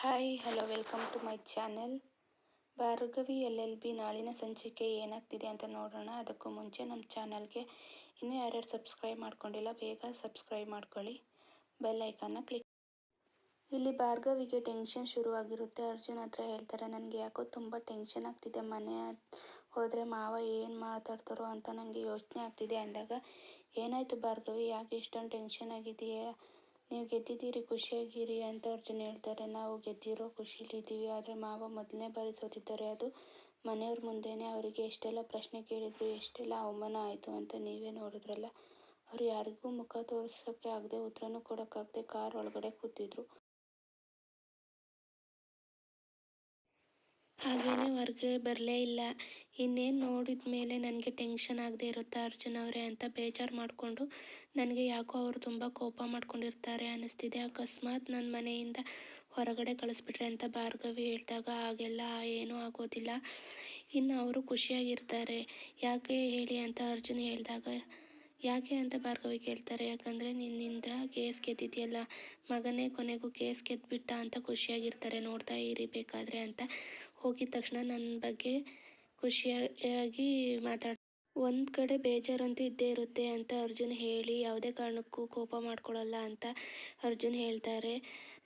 Hi hello welcome to my channel Bhargavi L L B ನಾಳಿನ ಸಂಚಿಕೆ ಏನಾಗ್ತಿದೆ ಅಂತ ನೋಡೋಣ. ಅದಕ್ಕೂ ಮುಂಚೆ ನಮ್ಮ ಚಾನಲ್ಗೆ ಇನ್ನೂ ಯಾರ್ಯಾರು ಸಬ್ಸ್ಕ್ರೈಬ್ ಮಾಡ್ಕೊಂಡಿಲ್ಲ, ಬೇಗ ಸಬ್ಸ್ಕ್ರೈಬ್ ಮಾಡ್ಕೊಳ್ಳಿ. ಬೆಲ್ ಐಕನ್ನ ಕ್ಲಿಕ್ ಇಲ್ಲಿ ಭಾರ್ಗವಿಗೆ ಟೆನ್ಷನ್ ಶುರುವಾಗಿರುತ್ತೆ. ಅರ್ಜುನ್ ಹತ್ರ ಹೇಳ್ತಾರೆ, ನನಗೆ ಯಾಕೋ ತುಂಬ ಟೆನ್ಷನ್ ಆಗ್ತಿದೆ. ಮನೆ ಹೋದರೆ ಮಾವ ಏನು ಮಾತಾಡ್ತಾರೋ ಅಂತ ನನಗೆ ಯೋಚನೆ ಆಗ್ತಿದೆ. ಅಂದಾಗ, ಏನಾಯಿತು ಭಾರ್ಗವಿ? ಯಾಕೆ ಇಷ್ಟೊಂದು ಟೆನ್ಷನ್ ಆಗಿದೆಯಾ ನೀವು ಗೆದ್ದಿದ್ದೀರಿ, ಖುಷಿಯಾಗಿರಿ ಅಂತ ಅರ್ಜುನ್ ಹೇಳ್ತಾರೆ. ನಾವು ಗೆದ್ದಿರೋ ಖುಷಿಲಿದ್ದೀವಿ ಆದರೆ ಮಾವ ಮೊದಲನೇ ಬಾರಿ ಸೋತಿದ್ದಾರೆ. ಅದು ಮನೆಯವ್ರ ಮುಂದೆನೇ ಅವರಿಗೆ ಎಷ್ಟೆಲ್ಲ ಪ್ರಶ್ನೆ ಕೇಳಿದ್ರು, ಎಷ್ಟೆಲ್ಲ ಅವಮಾನ ಆಯಿತು ಅಂತ ನೀವೇ ನೋಡಿದ್ರಲ್ಲ. ಅವ್ರು ಯಾರಿಗೂ ಮುಖ ತೋರಿಸೋಕ್ಕೆ ಆಗದೆ ಉತ್ತರನೂ ಕೊಡೋಕ್ಕಾಗದೆ ಕಾರ್ ಒಳಗಡೆ ಕೂತಿದ್ರು. ಹಾಗೇನೆ ಹೊರಗೆ ಬರಲೇ ಇಲ್ಲ. ಇನ್ನೇನು ನೋಡಿದ ಮೇಲೆ ನನಗೆ ಟೆನ್ಷನ್ ಆಗದೆ ಇರುತ್ತೆ ಅರ್ಜುನ್ ಅವರೇ ಅಂತ ಬೇಜಾರು ಮಾಡಿಕೊಂಡು ನನಗೆ ಯಾಕೋ ಅವರು ತುಂಬ ಕೋಪ ಮಾಡ್ಕೊಂಡಿರ್ತಾರೆ ಅನ್ನಿಸ್ತಿದೆ. ಅಕಸ್ಮಾತ್ ನನ್ನ ಮನೆಯಿಂದ ಹೊರಗಡೆ ಕಳಿಸ್ಬಿಟ್ರೆ ಅಂತ ಭಾರ್ಗವಿ ಹೇಳಿದಾಗ ಹಾಗೆಲ್ಲ ಏನೂ ಆಗೋದಿಲ್ಲ. ಇನ್ನು ಅವರು ಖುಷಿಯಾಗಿರ್ತಾರೆ. ಯಾಕೆ ಹೇಳಿ ಅಂತ ಅರ್ಜುನ್ ಹೇಳಿದಾಗ, ಯಾಕೆ ಅಂತ ಭಾರ್ಗವಿ ಕೇಳ್ತಾರೆ. ಯಾಕಂದರೆ ನಿನ್ನಿಂದ ಕೇಸ್ ಗೆದ್ದಿದೆಯಲ್ಲ, ಮಗನೇ ಕೊನೆಗೂ ಕೇಸ್ ಗೆದ್ದುಬಿಟ್ಟ ಅಂತ ಖುಷಿಯಾಗಿರ್ತಾರೆ. ನೋಡ್ತಾ ಇರಿ ಬೇಕಾದರೆ ಅಂತ ಹೋಗಿದ ತಕ್ಷಣ ನನ್ನ ಬಗ್ಗೆ ಖುಷಿಯಾಗಿ ಮಾತಾಡ್ ಒಂದು ಕಡೆ ಬೇಜಾರಂತೂ ಇದ್ದೇ ಇರುತ್ತೆ ಅಂತ ಅರ್ಜುನ್ ಹೇಳಿ, ಯಾವುದೇ ಕಾರಣಕ್ಕೂ ಕೋಪ ಮಾಡ್ಕೊಳ್ಳಲ್ಲ ಅಂತ ಅರ್ಜುನ್ ಹೇಳ್ತಾರೆ.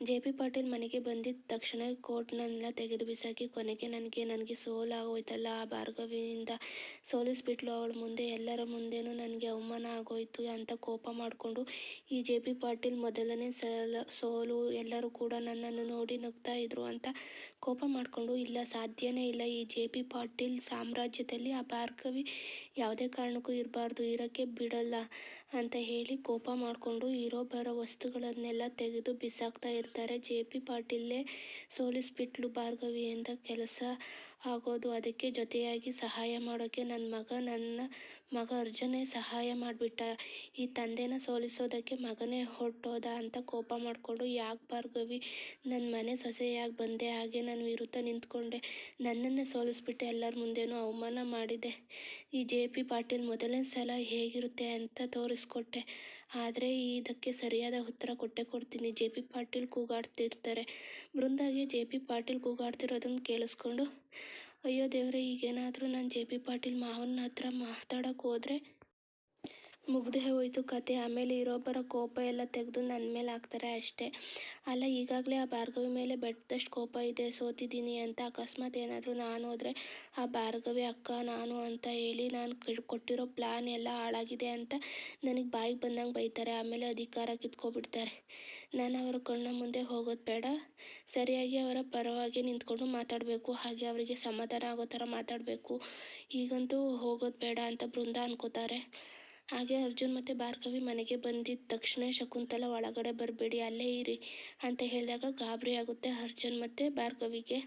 ಜೆ ಪಿ ಪಾಟೀಲ್ ಮನೆಗೆ ಬಂದಿದ್ದ ತಕ್ಷಣ ಕೋಟ್ನೆಲ್ಲ ತೆಗೆದು ಬಿಸಾಕಿ ಕೊನೆಗೆ ನನಗೆ ನನಗೆ ಸೋಲಾಗೋಯ್ತಲ್ಲ ಆ ಭಾರ್ಗವಿಯಿಂದ ಸೋಲಿಸ್ಬಿಟ್ಲು ಅವಳ ಮುಂದೆ, ಎಲ್ಲರ ಮುಂದೆನೂ ನನಗೆ ಅವಮಾನ ಆಗೋಯ್ತು ಅಂತ ಕೋಪ ಮಾಡಿಕೊಂಡು ಈ ಜೆ ಪಿ ಪಾಟೀಲ್ ಮೊದಲನೇ ಸಲ ಸೋಲು, ಎಲ್ಲರೂ ಕೂಡ ನನ್ನನ್ನು ನೋಡಿ ನಗ್ತಾ ಇದ್ರು ಅಂತ ಕೋಪ ಮಾಡಿಕೊಂಡು, ಇಲ್ಲ ಸಾಧ್ಯನೇ ಇಲ್ಲ ಈ ಜೆ ಪಿ ಪಾಟೀಲ್ ಸಾಮ್ರಾಜ್ಯದಲ್ಲಿ ಆ ಭಾರ್ಗವಿ ಯಾವುದೇ ಕಾರಣಕ್ಕೂ ಇರಬಾರ್ದು ಇರೋಕ್ಕೆ ಬಿಡಲ್ಲ. ಅಂತ ಹೇಳಿ ಕೋಪ ಮಾಡಿಕೊಂಡು ಇರೋ ಬರೋ ವಸ್ತುಗಳನ್ನೆಲ್ಲ ತೆಗೆದು ಬಿಸಾಕ್ತಾ ಇರ್ತಾರೆ. ಜೆ ಪಿ ಪಾಟೀಲೇ ಸೋಲಿಸ್ಬಿಟ್ಲು ಭಾರ್ಗವಿಯಿಂದ ಕೆಲಸ ಆಗೋದು ಅದಕ್ಕೆ ಜೊತೆಯಾಗಿ ಸಹಾಯ ಮಾಡೋಕ್ಕೆ ನನ್ನ ಮಗ ನನ್ನ ಮಗ ಅರ್ಜುನೇ ಸಹಾಯ ಮಾಡಿಬಿಟ್ಟ. ಈ ತಂದೆನ ಸೋಲಿಸೋದಕ್ಕೆ ಮಗನೇ ಹೊರಟೋದ ಅಂತ ಕೋಪ ಮಾಡಿಕೊಂಡು ಯಾಕೆ ಭಾರ್ಗವಿ ನನ್ನ ಮನೆ ಸೊಸೆಯಾಗಿ ಬಂದೆ, ಹಾಗೆ ನಾನು ವಿರುದ್ಧ ನಿಂತ್ಕೊಂಡೆ. ನನ್ನನ್ನೇ ಸೋಲಿಸ್ಬಿಟ್ಟೆ ಎಲ್ಲರ ಮುಂದೆನೂ ಅವಮಾನ ಮಾಡಿದೆ. ಈ ಜೆ ಪಿ ಪಾಟೀಲ್ ಮೊದಲನೇ ಸಲ ಹೇಗಿರುತ್ತೆ ಅಂತ ತೋರಿಸ್ಕೊಟ್ಟೆ ಆದರೆ ಇದಕ್ಕೆ ಸರಿಯಾದ ಉತ್ತರ ಕೊಟ್ಟೆ ಕೊಡ್ತೀನಿ. ಜೆ ಪಿ ಪಾಟೀಲ್ ಕೂಗಾಡ್ತಿರ್ತಾರೆ. ಬೃಂದಾಗೆ ಜೆ ಪಿ ಪಾಟೀಲ್ ಕೂಗಾಡ್ತಿರೋದನ್ನು ಕೇಳಿಸ್ಕೊಂಡು, ಅಯ್ಯೋ ದೇವರೇ, ಈಗೇನಾದರೂ ನಾನು ಜೆ ಪಿ ಪಾಟೀಲ್ ಮಾವನ ಹತ್ರ ಮಾತಾಡೋಕೆ ಹೋದರೆ ಮುಗ್ದೇ ಹೋಯಿತು ಕತೆ. ಆಮೇಲೆ ಇರೋಬ್ಬರ ಕೋಪ ಎಲ್ಲ ತೆಗೆದು ನನ್ನ ಮೇಲೆ ಹಾಕ್ತಾರೆ ಅಷ್ಟೇ. ಅಲ್ಲ, ಈಗಾಗಲೇ ಆ ಭಾರ್ಗವಿ ಮೇಲೆ ಬೆಟ್ಟದಷ್ಟು ಕೋಪ ಇದೆ, ಸೋತಿದ್ದೀನಿ ಅಂತ ಅಕಸ್ಮಾತ್ ಏನಾದರೂ ನಾನು ಹೋದರೆ ಆ ಭಾರ್ಗವಿ, ಅಕ್ಕ, ನಾನು ಅಂತ ಹೇಳಿ ನಾನು ಕೊಟ್ಟಿರೋ ಪ್ಲ್ಯಾನ್ ಎಲ್ಲ ಹಾಳಾಗಿದೆ ಅಂತ ನನಗೆ ಬಾಯಿಗೆ ಬಂದಂಗೆ ಬೈತಾರೆ. ಆಮೇಲೆ ಅಧಿಕಾರ ಕಿತ್ಕೊಬಿಡ್ತಾರೆ. ನಾನು ಅವರ ಕಣ್ಣ ಮುಂದೆ ಹೋಗೋದು ಬೇಡ. ಸರಿಯಾಗಿ ಅವರ ಪರವಾಗಿ ನಿಂತ್ಕೊಂಡು ಮಾತಾಡಬೇಕು. ಹಾಗೆ ಅವರಿಗೆ ಸಮಾಧಾನ ಆಗೋ ಥರ ಮಾತಾಡಬೇಕು. ಈಗಂತೂ ಹೋಗೋದು ಬೇಡ ಅಂತ ಬೃಂದ ಅನ್ಕೋತಾರೆ. ಹಾಗೆ ಅರ್ಜುನ್ ಮತ್ತು ಭಾರ್ಗವಿ ಮನೆಗೆ ಬಂದಿದ್ದ ತಕ್ಷಣ ಶಕುಂತಲ ಒಳಗಡೆ ಬರಬೇಡಿ, ಅಲ್ಲೇ ಇರಿ ಅಂತ ಹೇಳಿದಾಗ ಗಾಬರಿ ಆಗುತ್ತೆ ಅರ್ಜುನ್ ಮತ್ತು ಭಾರ್ಗವಿಗೆ.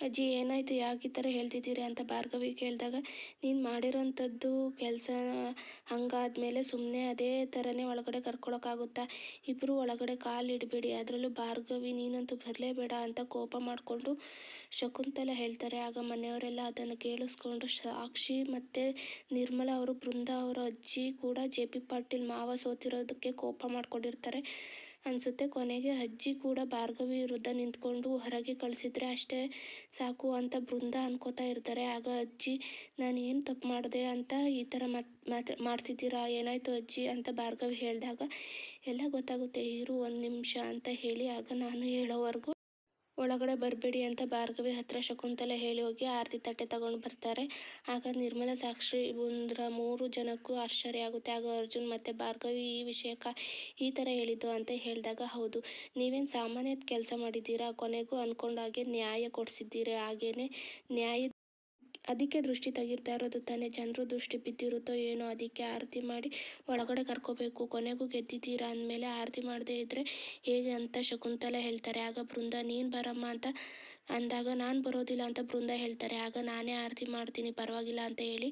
ಅಜ್ಜಿ, ಏನಾಯಿತು? ಯಾಕೆ ಈ ಥರ ಹೇಳ್ತಿದ್ದೀರಿ ಅಂತ ಭಾರ್ಗವಿ ಕೇಳಿದಾಗ, ನೀನು ಮಾಡಿರೋಂಥದ್ದು ಕೆಲಸ ಹಂಗಾದ್ಮೇಲೆ ಸುಮ್ಮನೆ ಅದೇ ಥರನೇ ಒಳಗಡೆ ಕರ್ಕೊಳಕ್ಕಾಗುತ್ತಾ? ಇಬ್ಬರು ಒಳಗಡೆ ಕಾಲು ಇಡಬೇಡಿ. ಅದರಲ್ಲೂ ಭಾರ್ಗವಿ, ನೀನಂತೂ ಬರಲೇಬೇಡ ಅಂತ ಕೋಪ ಮಾಡಿಕೊಂಡು ಶಕುಂತಲ ಹೇಳ್ತಾರೆ. ಆಗ ಮನೆಯವರೆಲ್ಲ ಅದನ್ನು ಕೇಳಿಸ್ಕೊಂಡು ಸಾಕ್ಷಿ ಮತ್ತು ನಿರ್ಮಲಾ ಅವರು, ಬೃಂದ ಅವರ ಅಜ್ಜಿ ಕೂಡ ಜೆ ಪಿ ಪಾಟೀಲ್ ಮಾವ ಸೋತಿರೋದಕ್ಕೆ ಕೋಪ ಮಾಡ್ಕೊಂಡಿರ್ತಾರೆ. ಅನಿಸುತ್ತೆ. ಕೊನೆಗೆ ಅಜ್ಜಿ ಕೂಡ ಭಾರ್ಗವಿ ವಿರುದ್ಧ ನಿಂತ್ಕೊಂಡು ಹೊರಗೆ ಕಳಿಸಿದ್ರೆ ಅಷ್ಟೇ ಸಾಕು ಅಂತ ಬೃಂದ ಅನ್ಕೋತಾ ಇರ್ತಾರೆ. ಆಗ ಅಜ್ಜಿ ನಾನು ಏನು ತಪ್ಪು ಮಾಡಿದೆ ಅಂತ ಈ ಥರ ಮತ್ ಮಾಡ್ತಿದ್ದೀರಾ? ಏನಾಯಿತು ಅಜ್ಜಿ? ಅಂತ ಭಾರ್ಗವಿ ಹೇಳಿದಾಗ, ಎಲ್ಲ ಗೊತ್ತಾಗುತ್ತೆ, ಇರು ಒಂದು ನಿಮಿಷ ಅಂತ ಹೇಳಿ ಆಗ ನಾನು ಹೇಳೋವರೆಗೂ ಒಳಗಡೆ ಬರಬೇಡಿ ಅಂತ ಭಾರ್ಗವಿ ಹತ್ರ ಶಕುಂತಲೆ ಹೇಳಿ ಹೋಗಿ ಆರತಿ ತಟ್ಟೆ ತಗೊಂಡು ಬರ್ತಾರೆ. ಆಗ ನಿರ್ಮಲ, ಸಾಕ್ಷಿ ಬಂದ್ರ ಮೂರು ಜನಕ್ಕೂ ಆಶ್ಚರ್ಯ ಆಗುತ್ತೆ. ಆಗ ಅರ್ಜುನ್ ಮತ್ತೆ ಭಾರ್ಗವಿ ಈ ವಿಷಯಕ್ಕೆ ಈ ಥರ ಹೇಳಿದ್ದು ಅಂತ ಹೇಳಿದಾಗ, ಹೌದು, ನೀವೇನು ಸಾಮಾನ್ಯದ ಕೆಲಸ ಮಾಡಿದ್ದೀರಾ? ಕೊನೆಗೂ ಅಂದ್ಕೊಂಡಾಗೆ ನ್ಯಾಯ ಕೊಡಿಸಿದ್ದೀರಿ? ಹಾಗೇನೆ ನ್ಯಾಯ ಅದಕ್ಕೆ ದೃಷ್ಟಿ ತೆಗಿರ್ತಾ ಇರೋದು ತಾನೇ. ಜನರು ದೃಷ್ಟಿ ಬಿದ್ದಿರುತ್ತೋ ಏನೋ ಅದಕ್ಕೆ ಆರತಿ ಮಾಡಿ ಒಳಗಡೆ ಕರ್ಕೋಬೇಕು. ಕೊನೆಗೂ ಗೆದ್ದಿದ್ದೀರಾ ಅಂದಮೇಲೆ ಆರತಿ ಮಾಡದೇ ಇದ್ದರೆ ಹೇಗೆ ಅಂತ ಶಕುಂತಲೆ ಹೇಳ್ತಾರೆ. ಆಗ ಬೃಂದ, ನೀನು ಬರಮ್ಮ ಅಂತ ಅಂದಾಗ ನಾನು ಬರೋದಿಲ್ಲ ಅಂತ ಬೃಂದ ಹೇಳ್ತಾರೆ. ಆಗ ನಾನೇ ಆರತಿ ಮಾಡ್ತೀನಿ, ಪರವಾಗಿಲ್ಲ ಅಂತ ಹೇಳಿ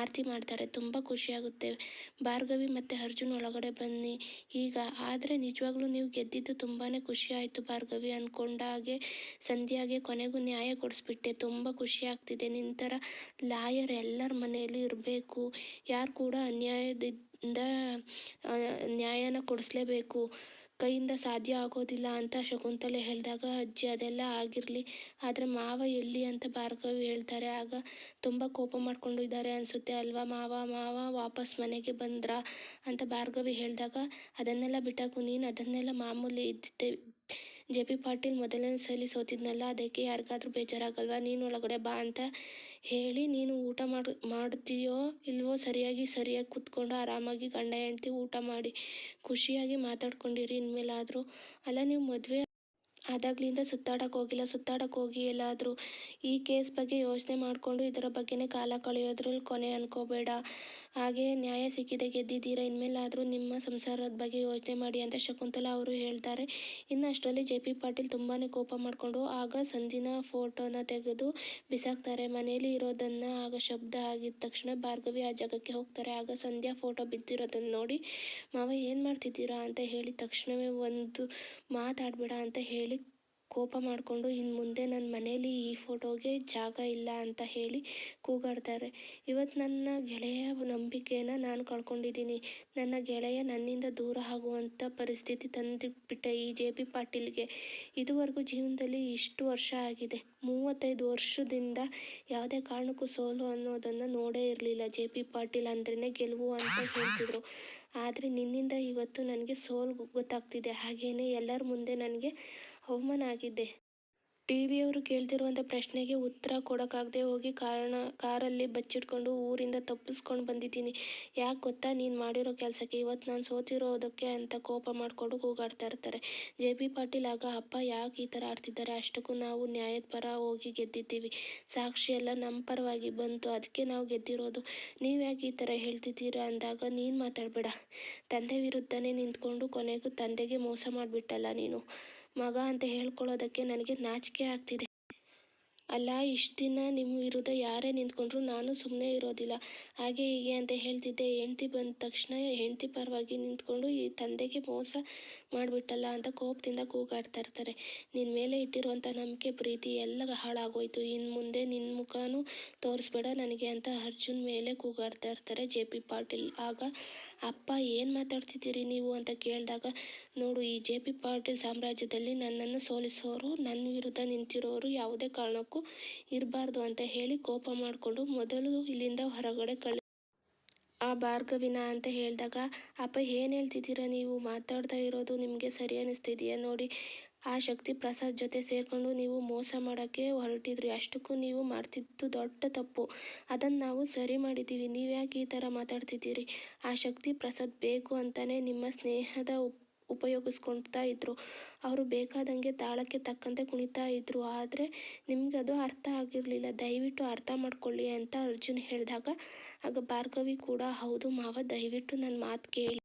ಆರತಿ ಮಾಡ್ತಾರೆ. ತುಂಬ ಖುಷಿಯಾಗುತ್ತೆ ಭಾರ್ಗವಿ ಮತ್ತು ಅರ್ಜುನ್ ಒಳಗಡೆ ಬನ್ನಿ. ಈಗ ಆದರೆ ನಿಜವಾಗ್ಲೂ ನೀವು ಗೆದ್ದಿದ್ದು ತುಂಬಾ ಖುಷಿ ಆಯಿತು ಭಾರ್ಗವಿ. ಅಂದ್ಕೊಂಡಾಗೆ ಸಂಧ್ಯಾಗೆ ಕೊನೆಗೂ ನ್ಯಾಯ ಕೊಡಿಸ್ಬಿಟ್ಟೆ. ತುಂಬ ಖುಷಿ ಆಗ್ತಿದೆ. ನಿನ್ನ ಥರ ಲಾಯರ್ ಎಲ್ಲರ ಮನೆಯಲ್ಲೂ ಇರಬೇಕು. ಯಾರು ಕೂಡ ಅನ್ಯಾಯದಿಂದ ನ್ಯಾಯನ ಕೊಡಿಸ್ಲೇಬೇಕು. ಕೈಯಿಂದ ಸಾಧ್ಯ ಆಗೋದಿಲ್ಲ ಅಂತ ಶಕುಂತಲೆ ಹೇಳಿದಾಗ, ಅಜ್ಜಿ, ಅದೆಲ್ಲ ಆಗಿರಲಿ, ಆದರೆ ಮಾವ ಎಲ್ಲಿ ಅಂತ ಭಾರ್ಗವಿ ಹೇಳ್ತಾರೆ. ಆಗ ತುಂಬ ಕೋಪ ಮಾಡಿಕೊಂಡು ಇದ್ದಾರೆ ಅನಿಸುತ್ತೆ ಅಲ್ವಾ? ಮಾವ ಮಾವ ವಾಪಸ್ ಮನೆಗೆ ಬಂದ್ರಾ? ಅಂತ ಭಾರ್ಗವಿ ಹೇಳಿದಾಗ, ಅದನ್ನೆಲ್ಲ ಬಿಟ್ಟಾಕು ನೀನು? ಅದನ್ನೆಲ್ಲ ಮಾಮೂಲಿ ಇದ್ದಿದ್ದೆ ಜೆ ಪಿ ಪಾಟೀಲ್ ಮೊದಲನೇ ಸಲಿ ಸೋತಿದ್ನಲ್ಲ, ಅದಕ್ಕೆ ಯಾರಿಗಾದ್ರೂ ಬೇಜಾರಾಗಲ್ವಾ? ನೀನು ಒಳಗಡೆ ಬಾ ಅಂತ ಹೇಳಿ, ನೀನು ಊಟ ಮಾಡಿ ಮಾಡ್ತೀಯೋ ಇಲ್ವೋ ಸರಿಯಾಗಿ ಸರಿಯಾಗಿ ಕೂತ್ಕೊಂಡು ಆರಾಮಾಗಿ ಗಂಡ ಹೆಂಡ್ತಿ ಊಟ ಮಾಡಿ ಖುಷಿಯಾಗಿ ಮಾತಾಡ್ಕೊಂಡಿರಿ. ಇನ್ಮೇಲಾದರೂ, ಅಲ್ಲ, ನೀವು ಮದುವೆ ಆದಾಗ್ಲಿಂದ ಸುತ್ತಾಡಕ್ಕೆ ಹೋಗಿಲ್ಲ ಸುತ್ತಾಡಕ್ಕೆ ಹೋಗಿ ಎಲ್ಲಾದರೂ ಈ ಕೇಸ್ ಬಗ್ಗೆ ಯೋಚನೆ ಮಾಡಿಕೊಂಡು ಇದರ ಬಗ್ಗೆನೇ ಕಾಲ ಕಳೆಯೋದ್ರಲ್ಲಿ ಕೊನೆ ಅನ್ಕೋಬೇಡ. ಹಾಗೆ ನ್ಯಾಯ ಸಿಕ್ಕಿದೆ, ಗೆದ್ದಿದ್ದೀರಾ, ಇನ್ಮೇಲಾದರೂ ನಿಮ್ಮ ಸಂಸಾರದ ಬಗ್ಗೆ ಯೋಚನೆ ಮಾಡಿ ಅಂತ ಶಕುಂತಲಾ ಅವರು ಹೇಳ್ತಾರೆ. ಇನ್ನು ಅಷ್ಟರಲ್ಲಿ ಜೆ ಪಿ ಪಾಟೀಲ್ ತುಂಬಾ ಕೋಪ ಮಾಡಿಕೊಂಡು ಆಗ ಸಂಧಿನ ಫೋಟೋನ ತೆಗೆದು ಬಿಸಾಕ್ತಾರೆ. ಮನೆಯಲ್ಲಿ ಇರೋದನ್ನು ಆಗ ಶಬ್ದ ಆಗಿದ ತಕ್ಷಣ ಭಾರ್ಗವಿ ಆ ಜಾಗಕ್ಕೆ ಹೋಗ್ತಾರೆ. ಆಗ ಸಂಧ್ಯಾ ಫೋಟೋ ಬಿದ್ದಿರೋದನ್ನು ನೋಡಿ, ಮಾವ ಏನು ಮಾಡ್ತಿದ್ದೀರಾ? ಅಂತ ಹೇಳಿ ತಕ್ಷಣವೇ ಒಂದು ಮಾತಾಡಬೇಡ ಅಂತ ಹೇಳಿ ಕೋಪ ಮಾಡಿಕೊಂಡು ಇನ್ನು ಮುಂದೆ ನನ್ನ ಮನೇಲಿ ಈ ಫೋಟೋಗೆ ಜಾಗ ಇಲ್ಲ ಅಂತ ಹೇಳಿ ಕೂಗಾಡ್ತಾರೆ. ಇವತ್ತು ನನ್ನ ಗೆಳೆಯ ನಂಬಿಕೆನ ನಾನು ಕಳ್ಕೊಂಡಿದ್ದೀನಿ. ನನ್ನ ಗೆಳೆಯ ನನ್ನಿಂದ ದೂರ ಆಗುವಂಥ ಪರಿಸ್ಥಿತಿ ತಂದುಬಿಟ್ಟೆ ಈ ಜೆ ಪಿ ಪಾಟೀಲ್ಗೆ. ಇದುವರೆಗೂ ಜೀವನದಲ್ಲಿ ಇಷ್ಟು ವರ್ಷ ಆಗಿದೆ. ಮೂವತ್ತೈದು ವರ್ಷದಿಂದ ಯಾವುದೇ ಕಾರಣಕ್ಕೂ ಸೋಲು ಅನ್ನೋದನ್ನು ನೋಡೇ ಇರಲಿಲ್ಲ ಜೆ ಪಿ ಪಾಟೀಲ್ ಅಂದ್ರೇ ಗೆಲುವು ಅಂತ ಹೇಳ್ತಿದ್ರು. ಆದರೆ ನಿನ್ನಿಂದ ಇವತ್ತು ನನಗೆ ಸೋಲು ಗೊತ್ತಾಗ್ತಿದೆ. ಹಾಗೆಯೇ ಎಲ್ಲರ ಮುಂದೆ ನನಗೆ ಅವಮಾನ ಆಗಿದೆ. ಟಿವಿಯವರು ಪ್ರಶ್ನೆಗೆ ಉತ್ತರ ಕೊಡೋಕ್ಕಾಗದೆ ಹೋಗಿ ಕಾರಣ, ಕಾರಲ್ಲಿ ಬಚ್ಚಿಟ್ಕೊಂಡು ಊರಿಂದ ತಪ್ಪಿಸ್ಕೊಂಡು ಬಂದಿದ್ದೀನಿ. ಯಾಕೆ ಗೊತ್ತಾ? ನೀನು ಮಾಡಿರೋ ಕೆಲಸಕ್ಕೆ ಇವತ್ತು ನಾನು ಸೋತಿರೋದಕ್ಕೆ ಅಂತ ಕೋಪ ಮಾಡಿಕೊಂಡು ಕೂಗಾಡ್ತಾ ಇರ್ತಾರೆ. ಜೆ ಪಿ ಪಾಟೀಲ್, ಆಗ ಅಪ್ಪ ಯಾಕೆ ಈ ಥರ ಆಡ್ತಿದ್ದಾರೆ? ಅಷ್ಟಕ್ಕೂ ನಾವು ನ್ಯಾಯದ ಪರ ಹೋಗಿ ಗೆದ್ದಿದ್ದೀವಿ. ಸಾಕ್ಷಿ ಎಲ್ಲ ನಮ್ಮ ಪರವಾಗಿ ಬಂತು ಅದಕ್ಕೆ ನಾವು ಗೆದ್ದಿರೋದು. ನೀವು ಯಾಕೆ ಈ ಥರ ಹೇಳ್ತಿದ್ದೀರಾ ಅಂದಾಗ ನೀನು ಮಾತಾಡಬೇಡ. ತಂದೆ ವಿರುದ್ಧನೇ ನಿಂತ್ಕೊಂಡು ಕೊನೆಗೂ ತಂದೆಗೆ ಮೋಸ ಮಾಡಿಬಿಟ್ಟಲ್ಲ ನೀನು. ಮಗ ಅಂತ ಹೇಳ್ಕೊಳ್ಳೋದಕ್ಕೆ ನನಗೆ ನಾಚಿಕೆ ಆಗ್ತಿದೆ. ಅಲ್ಲ, ಇಷ್ಟು ದಿನ ನಿಮ್ಮ ವಿರುದ್ಧ ಯಾರೇ ನಿಂತ್ಕೊಂಡ್ರು ನಾನು ಸುಮ್ಮನೆ ಇರೋದಿಲ್ಲ. ಹಾಗೆ ಹೀಗೆ ಅಂತ ಹೇಳ್ತಿದ್ದೆ. ಹೆಂಡ್ತಿ ಬಂದ ತಕ್ಷಣ ಹೆಂಡ್ತಿ ಪರವಾಗಿ ನಿಂತ್ಕೊಂಡು ಈ ತಂದೆಗೆ ಮೋಸ ಮಾಡಿಬಿಟ್ಟಲ್ಲ ಅಂತ ಕೋಪದಿಂದ ಕೂಗಾಡ್ತಾ ಇರ್ತಾರೆ. ನಿನ್ನ ಮೇಲೆ ಇಟ್ಟಿರುವಂಥ ನಂಬಿಕೆ, ಪ್ರೀತಿ ಎಲ್ಲ ಹಾಳಾಗೋಯ್ತು. ಇನ್ನು ಮುಂದೆ ನಿನ್ನ ಮುಖಾನು ತೋರಿಸ್ಬೇಡ ನನಗೆ ಅಂತ ಅರ್ಜುನ್ ಮೇಲೆ ಕೂಗಾಡ್ತಾ ಇರ್ತಾರೆ ಜೆ ಪಿ ಪಾಟೀಲ್. ಆಗ, ಅಪ್ಪ, ಏನು ಮಾತಾಡ್ತಿದ್ದೀರಿ ನೀವು? ಅಂತ ಕೇಳಿದಾಗ, ನೋಡು, ಈ ಜೆ ಪಿ ಪಾಟೀಲ್ ಸಾಮ್ರಾಜ್ಯದಲ್ಲಿ ನನ್ನನ್ನು ಸೋಲಿಸೋರು ನನ್ನ ವಿರುದ್ಧ ನಿಂತಿರೋರು ಯಾವುದೇ ಕಾರಣಕ್ಕೂ ಇರಬಾರ್ದು ಅಂತ ಹೇಳಿ ಕೋಪ ಮಾಡಿಕೊಂಡು ಮೊದಲು ಇಲ್ಲಿಂದ ಹೊರಗಡೆ ಕಳಿ ಆ ಭಾರ್ಗವಿನ ಅಂತ ಹೇಳಿದಾಗ, ಅಪ್ಪ ಏನು ಹೇಳ್ತಿದ್ದೀರಾ ನೀವು? ಮಾತಾಡ್ತಾ ಇರೋದು ನಿಮಗೆ ಸರಿ ಅನ್ನಿಸ್ತಿದೆಯಾ ನೋಡಿ. ಆ ಶಕ್ತಿ ಪ್ರಸಾದ್ ಜೊತೆ ಸೇರಿಕೊಂಡು ನೀವು ಮೋಸ ಮಾಡೋಕ್ಕೆ ಹೊರಟಿದ್ರಿ. ಅಷ್ಟಕ್ಕೂ ನೀವು ಮಾಡ್ತಿದ್ದು ದೊಡ್ಡ ತಪ್ಪು. ಅದನ್ನು ನಾವು ಸರಿ ಮಾಡಿದ್ದೀವಿ. ನೀವು ಯಾಕೆ ಈ ಥರ ಮಾತಾಡ್ತಿದ್ದೀರಿ? ಆ ಶಕ್ತಿ ಪ್ರಸಾದ್ ಬೇಕು ಅಂತಲೇ ನಿಮ್ಮ ಸ್ನೇಹದ ಉಪ್ ಉಪಯೋಗಿಸ್ಕೊಳ್ತಾ ಇದ್ರು. ಅವರು ಬೇಕಾದಂಗೆ ತಾಳಕ್ಕೆ ತಕ್ಕಂತೆ ಕುಣಿತಾ ಇದ್ರು. ಆದರೆ ಅದು ಅರ್ಥ ಆಗಿರಲಿಲ್ಲ. ದಯವಿಟ್ಟು ಅರ್ಥ ಮಾಡ್ಕೊಳ್ಳಿ ಅಂತ ಅರ್ಜುನ್ ಹೇಳಿದಾಗ ಆಗ ಭಾರ್ಗವಿ ಕೂಡ, ಹೌದು ಮಾವ, ದಯವಿಟ್ಟು ನನ್ನ ಮಾತು ಕೇಳಿ.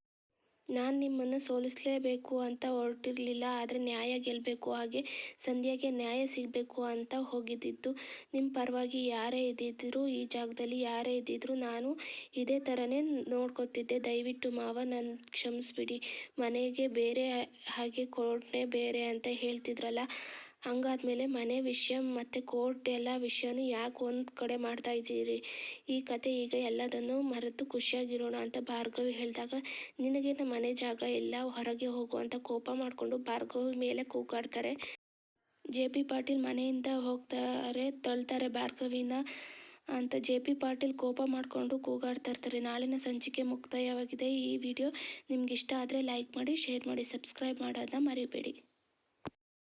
ನಾನು ನಿಮ್ಮನ್ನು ಸೋಲಿಸಲೇಬೇಕು ಅಂತ ಹೊರಟಿರಲಿಲ್ಲ, ಆದರೆ ನ್ಯಾಯ ಗೆಲ್ಲಬೇಕು ಹಾಗೆ ಸಂಧ್ಯಾಗೆ ನ್ಯಾಯ ಸಿಗಬೇಕು ಅಂತ ಹೋಗಿದ್ದಿದ್ದು. ನಿಮ್ಮ ಪರವಾಗಿ ಯಾರೇ ಇದ್ದಿದ್ರು, ಈ ಜಾಗದಲ್ಲಿ ಯಾರೇ ಇದ್ದಿದ್ರು ನಾನು ಇದೇ ಥರನೇ ನೋಡ್ಕೊತಿದ್ದೆ. ದಯವಿಟ್ಟು ಮಾವ ನನ್ನ ಕ್ಷಮಿಸ್ಬಿಡಿ. ಮನೆಗೆ ಬೇರೆ ಹಾಗೆ ಕೋರ್ಟ್ನೇ ಬೇರೆ ಅಂತ ಹೇಳ್ತಿದ್ರಲ್ಲ ಹಂಗಾದ್ಮೇಲೆ ಮನೆ ವಿಷಯ ಮತ್ತು ಕೋರ್ಟ್ ಎಲ್ಲ ವಿಷಯನೂ ಯಾಕೆ ಒಂದು ಕಡೆ ಮಾಡ್ತಾ ಇದ್ದೀರಿ? ಈ ಕತೆ ಈಗ ಎಲ್ಲದನ್ನು ಮರೆತು ಖುಷಿಯಾಗಿರೋಣ ಅಂತ ಭಾರ್ಗವಿ ಹೇಳಿದಾಗ, ನಿನಗೆ ನಮ್ಮ ಮನೆ ಜಾಗ ಎಲ್ಲ ಹೊರಗೆ ಹೋಗು ಅಂತ ಕೋಪ ಮಾಡಿಕೊಂಡು ಭಾರ್ಗವಿ ಮೇಲೆ ಕೂಗಾಡ್ತಾರೆ. ಜೆ ಪಿ ಪಾಟೀಲ್ ಮನೆಯಿಂದ ಹೋಗ್ತಾರೆ, ತಳ್ತಾರೆ ಭಾರ್ಗವಿನ ಅಂತ ಜೆ ಪಿ ಪಾಟೀಲ್ ಕೋಪ ಮಾಡಿಕೊಂಡು ಕೂಗಾಡ್ತಾ ಇರ್ತಾರೆ. ನಾಳಿನ ಸಂಚಿಕೆ ಮುಕ್ತಾಯವಾಗಿದೆ ಈ ವಿಡಿಯೋ. ನಿಮ್ಗೆ ಇಷ್ಟ ಆದರೆ ಲೈಕ್ ಮಾಡಿ, ಶೇರ್ ಮಾಡಿ, ಸಬ್ಸ್ಕ್ರೈಬ್ ಮಾಡೋದನ್ನ ಮರಿಬೇಡಿ.